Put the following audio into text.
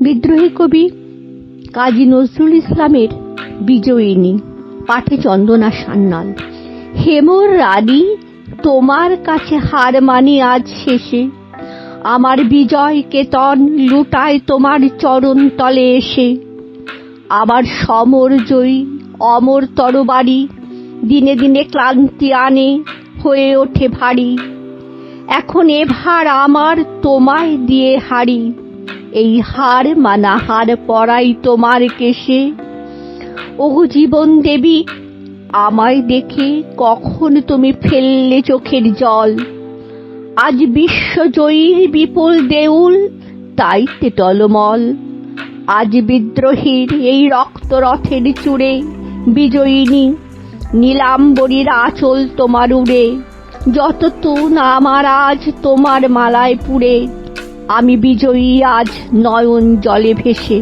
বিদ্রোহী কবি কাজী নজরুল ইসলামের বিজয়িনী, পাঠে চন্দনা সান্যাল। হেমর রানী, তোমার কাছে হার মানি আজ শেষে। আমার বিজয় কেতন লুটায় তোমার চরণ তলে এসে। আবার সমর জয়ী, অমর তরবারি, দিনে দিনে ক্লান্তি আনে, হয়ে ওঠে ভারী। এখন এ ভার আমার তোমায় দিয়ে হারি। এই হার মানা হার পরাই তোমার কেশে। ও জীবন দেবী, আমায় দেখে কখন তুমি ফেললে চোখের জল? আজ বিশ্বজয়ীর বিপুল দেউল, তাইতে টলমল। আজ বিদ্রোহীর এই রক্তরথের চূড়ে বিজয়িনী, নীলাম্বরীর আঁচল তোমার উড়ে। যত তুন আমার আজ তোমার মালায় পুড়ে আমি বিজয়ী আজ নয়ন জলে ভেসে।